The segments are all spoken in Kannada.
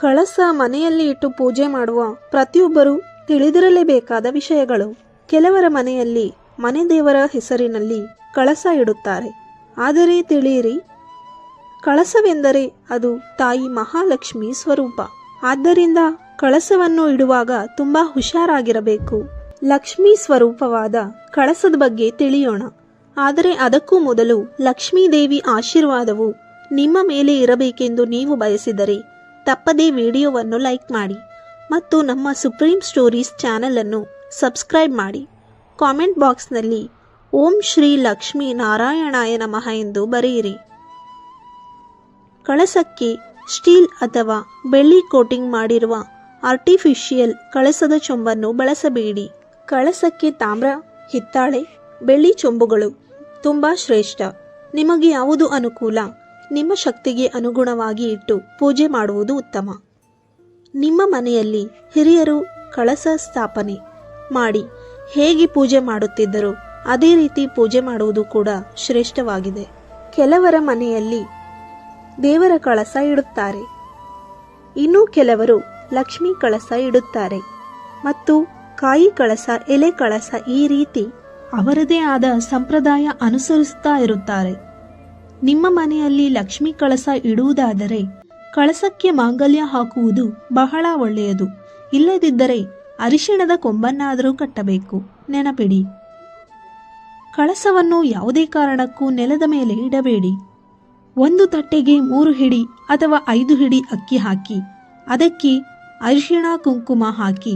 ಕಳಸ ಮನೆಯಲ್ಲಿ ಇಟ್ಟು ಪೂಜೆ ಮಾಡುವ ಪ್ರತಿಯೊಬ್ಬರೂ ತಿಳಿದಿರಲೇಬೇಕಾದ ವಿಷಯಗಳು. ಕೆಲವರ ಮನೆಯಲ್ಲಿ ಮನೆ ದೇವರ ಹೆಸರಿನಲ್ಲಿ ಕಳಸ ಇಡುತ್ತಾರೆ. ಆದರೆ ತಿಳಿಯಿರಿ, ಕಳಸವೆಂದರೆ ಅದು ತಾಯಿ ಮಹಾಲಕ್ಷ್ಮಿ ಸ್ವರೂಪ. ಆದ್ದರಿಂದ ಕಳಸವನ್ನು ಇಡುವಾಗ ತುಂಬಾ ಹುಷಾರಾಗಿರಬೇಕು. ಲಕ್ಷ್ಮೀ ಸ್ವರೂಪವಾದ ಕಳಸದ ಬಗ್ಗೆ ತಿಳಿಯೋಣ. ಆದರೆ ಅದಕ್ಕೂ ಮೊದಲು ಲಕ್ಷ್ಮೀ ದೇವಿ ಆಶೀರ್ವಾದವು ನಿಮ್ಮ ಮೇಲೆ ಇರಬೇಕೆಂದು ನೀವು ಬಯಸಿದರೆ ತಪ್ಪದೇ ವಿಡಿಯೋವನ್ನು ಲೈಕ್ ಮಾಡಿ ಮತ್ತು ನಮ್ಮ ಸುಪ್ರೀಂ ಸ್ಟೋರೀಸ್ ಚಾನಲನ್ನು ಸಬ್ಸ್ಕ್ರೈಬ್ ಮಾಡಿ. ಕಾಮೆಂಟ್ ಬಾಕ್ಸ್ನಲ್ಲಿ ಓಂ ಶ್ರೀ ಲಕ್ಷ್ಮೀ ನಾರಾಯಣಾಯ ನಮಃ ಎಂದು ಬರೆಯಿರಿ. ಕಳಸಕ್ಕೆ ಸ್ಟೀಲ್ ಅಥವಾ ಬೆಳ್ಳಿ ಕೋಟಿಂಗ್ ಮಾಡಿರುವ ಆರ್ಟಿಫಿಷಿಯಲ್ ಕಳಸದ ಚೊಂಬನ್ನು ಬಳಸಬೇಡಿ. ಕಳಸಕ್ಕೆ ತಾಮ್ರ, ಹಿತ್ತಾಳೆ, ಬೆಳ್ಳಿ ಚೊಂಬುಗಳು ತುಂಬ ಶ್ರೇಷ್ಠ. ನಿಮಗೆ ಯಾವುದು ಅನುಕೂಲ? ನಿಮ್ಮ ಶಕ್ತಿಗೆ ಅನುಗುಣವಾಗಿ ಇಟ್ಟು ಪೂಜೆ ಮಾಡುವುದು ಉತ್ತಮ. ನಿಮ್ಮ ಮನೆಯಲ್ಲಿ ಹಿರಿಯರು ಕಳಸ ಸ್ಥಾಪನೆ ಮಾಡಿ ಹೇಗೆ ಪೂಜೆ ಮಾಡುತ್ತಿದ್ದರು ಅದೇ ರೀತಿ ಪೂಜೆ ಮಾಡುವುದು ಕೂಡ ಶ್ರೇಷ್ಠವಾಗಿದೆ. ಕೆಲವರ ಮನೆಯಲ್ಲಿ ದೇವರ ಕಳಸ ಇಡುತ್ತಾರೆ. ಇನ್ನೂ ಕೆಲವರು ಲಕ್ಷ್ಮಿ ಕಳಸ ಇಡುತ್ತಾರೆ ಮತ್ತು ಕಾಯಿ ಕಳಸ, ಎಲೆ ಕಳಸ ಈ ರೀತಿ ಅವರದೇ ಆದ ಸಂಪ್ರದಾಯ ಅನುಸರಿಸುತ್ತಾ ಇರುತ್ತಾರೆ. ನಿಮ್ಮ ಮನೆಯಲ್ಲಿ ಲಕ್ಷ್ಮಿ ಕಳಸ ಇಡುವುದಾದರೆ ಕಳಸಕ್ಕೆ ಮಾಂಗಲ್ಯ ಹಾಕುವುದು ಬಹಳ ಒಳ್ಳೆಯದು. ಇಲ್ಲದಿದ್ದರೆ ಅರಿಶಿಣದ ಕೊಂಬನ್ನಾದರೂ ಕಟ್ಟಬೇಕು. ನೆನಪಿಡಿ. ಕಳಸವನ್ನು ಯಾವುದೇ ಕಾರಣಕ್ಕೂ ನೆಲದ ಮೇಲೆ ಇಡಬೇಡಿ. ಒಂದು ತಟ್ಟೆಗೆ ಮೂರು ಹಿಡಿ ಅಥವಾ ಐದು ಹಿಡಿ ಅಕ್ಕಿ ಹಾಕಿ, ಅದಕ್ಕೆ ಅರಿಶಿಣ ಕುಂಕುಮ ಹಾಕಿ,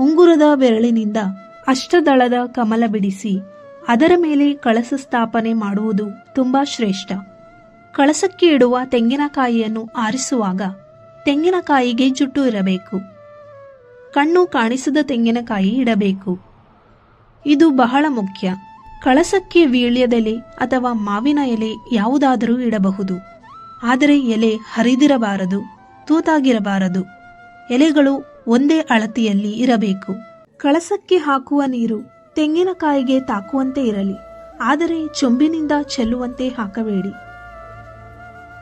ಉಂಗುರದ ಬೆರಳಿನಿಂದ ಅಷ್ಟದಳದ ಕಮಲ ಬಿಡಿಸಿ. ಅದರ ಮೇಲೆ ಕಳಸ ಸ್ಥಾಪನೆ ಮಾಡುವುದು ತುಂಬಾ ಶ್ರೇಷ್ಠ. ಕಳಸಕ್ಕೆ ಇಡುವ ತೆಂಗಿನಕಾಯಿಯನ್ನು ಆರಿಸುವಾಗ ತೆಂಗಿನಕಾಯಿಗೆ ಜುಟ್ಟು ಇರಬೇಕು. ಕಣ್ಣು ಕಾಣಿಸದ ತೆಂಗಿನಕಾಯಿ ಇಡಬೇಕು. ಇದು ಬಹಳ ಮುಖ್ಯ. ಕಳಸಕ್ಕೆ ವೀಳ್ಯದೆಲೆ ಅಥವಾ ಮಾವಿನ ಎಲೆ ಯಾವುದಾದರೂ ಇಡಬಹುದು. ಆದರೆ ಎಲೆ ಹರಿದಿರಬಾರದು, ತೂತಾಗಿರಬಾರದು. ಎಲೆಗಳು ಒಂದೇ ಅಳತೆಯಲ್ಲಿ ಇರಬೇಕು. ಕಳಸಕ್ಕೆ ಹಾಕುವ ನೀರು ತೆಂಗಿನಕಾಯಿಗೆ ತಾಕುವಂತೆ ಇರಲಿ, ಆದರೆ ಚೊಂಬಿನಿಂದ ಚೆಲ್ಲುವಂತೆ ಹಾಕಬೇಡಿ.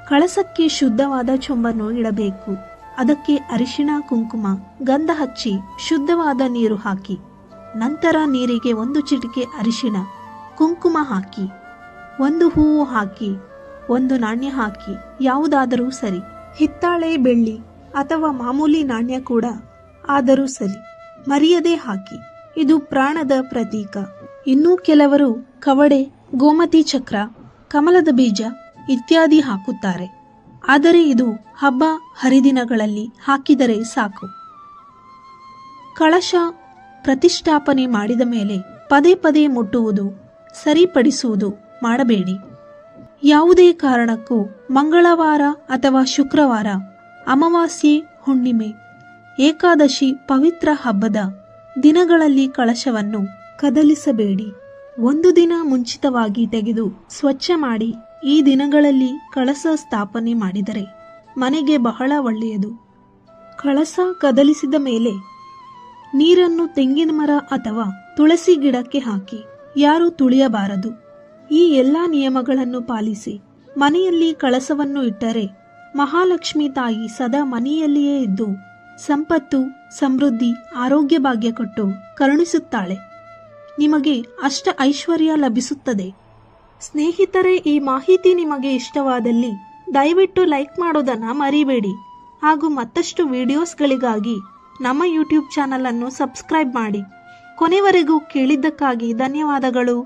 ಕಳಸಕ್ಕೆ ಶುದ್ಧವಾದ ಚೊಂಬನ್ನು ಇಡಬೇಕು. ಅದಕ್ಕೆ ಅರಿಶಿಣ, ಕುಂಕುಮ, ಗಂಧ ಹಚ್ಚಿ ಶುದ್ಧವಾದ ನೀರು ಹಾಕಿ. ನಂತರ ನೀರಿಗೆ ಒಂದು ಚಿಟಿಕೆ ಅರಿಶಿಣ, ಕುಂಕುಮ ಹಾಕಿ. ಒಂದು ಹೂವು ಹಾಕಿ, ಒಂದು ನಾಣ್ಯ ಹಾಕಿ, ಯಾವುದಾದರೂ ಸರಿ. ಹಿತ್ತಾಳೆ ಬೆಳ್ಳಿ ಅಥವಾ ಮಾಮೂಲಿ ನಾಣ್ಯ ಕೂಡ, ಆದರೂ ಸರಿ. ಮರಿಯದೇ ಹಾಕಿ. ಇದು ಪ್ರಾಣದ ಪ್ರತೀಕ. ಇನ್ನೂ ಕೆಲವರು ಕವಡೆ, ಗೋಮತಿ ಚಕ್ರ, ಕಮಲದ ಬೀಜ ಇತ್ಯಾದಿ ಹಾಕುತ್ತಾರೆ. ಆದರೆ ಇದು ಹಬ್ಬ ಹರಿದಿನಗಳಲ್ಲಿ ಹಾಕಿದರೆ ಸಾಕು. ಕಳಶ ಪ್ರತಿಷ್ಠಾಪನೆ ಮಾಡಿದ ಮೇಲೆ ಪದೇ ಪದೇ ಮುಟ್ಟುವುದು, ಸರಿಪಡಿಸುವುದು ಮಾಡಬೇಡಿ. ಯಾವುದೇ ಕಾರಣಕ್ಕೂ ಮಂಗಳವಾರ ಅಥವಾ ಶುಕ್ರವಾರ ಅಮಾವಾಸ್ಯೆ ಹುಣ್ಣಿಮೆ, ಏಕಾದಶಿ ಪವಿತ್ರ ಹಬ್ಬದ ದಿನಗಳಲ್ಲಿ ಕಳಶವನ್ನು ಕದಲಿಸಬೇಡಿ. ಒಂದು ದಿನ ಮುಂಚಿತವಾಗಿ ತೆಗೆದು ಸ್ವಚ್ಛ ಮಾಡಿ, ಈ ದಿನಗಳಲ್ಲಿ ಕಳಸ ಸ್ಥಾಪನೆ ಮಾಡಿದರೆ ಮನೆಗೆ ಬಹಳ ಒಳ್ಳೆಯದು. ಕಳಸ ಕದಲಿಸಿದ ಮೇಲೆ ನೀರನ್ನು ತೆಂಗಿನ ಮರ ಅಥವಾ ತುಳಸಿ ಗಿಡಕ್ಕೆ ಹಾಕಿ, ಯಾರೂ ತುಳಿಯಬಾರದು. ಈ ಎಲ್ಲ ನಿಯಮಗಳನ್ನು ಪಾಲಿಸಿ, ಮನೆಯಲ್ಲಿ ಕಳಸವನ್ನು ಇಟ್ಟರೆ ಮಹಾಲಕ್ಷ್ಮಿ ತಾಯಿ ಸದಾ ಮನೆಯಲ್ಲಿಯೇ ಇದ್ದು ಸಂಪತ್ತು, ಸಮೃದ್ಧಿ, ಆರೋಗ್ಯ ಭಾಗ್ಯ ಕೊಟ್ಟು ಕರುಣಿಸುತ್ತಾಳೆ. ನಿಮಗೆ ಅಷ್ಟ ಐಶ್ವರ್ಯ ಲಭಿಸುತ್ತದೆ. ಸ್ನೇಹಿತರೆ, ಈ ಮಾಹಿತಿ ನಿಮಗೆ ಇಷ್ಟವಾದಲ್ಲಿ ದಯವಿಟ್ಟು ಲೈಕ್ ಮಾಡೋದನ್ನು ಮರಿಬೇಡಿ. ಹಾಗೂ ಮತ್ತಷ್ಟು ವಿಡಿಯೋಸ್ಗಳಿಗಾಗಿ ನಮ್ಮ ಯೂಟ್ಯೂಬ್ ಚಾನಲನ್ನು ಸಬ್ಸ್ಕ್ರೈಬ್ ಮಾಡಿ. ಕೊನೆವರೆಗೂ ಕೇಳಿದ್ದಕ್ಕಾಗಿ ಧನ್ಯವಾದಗಳು.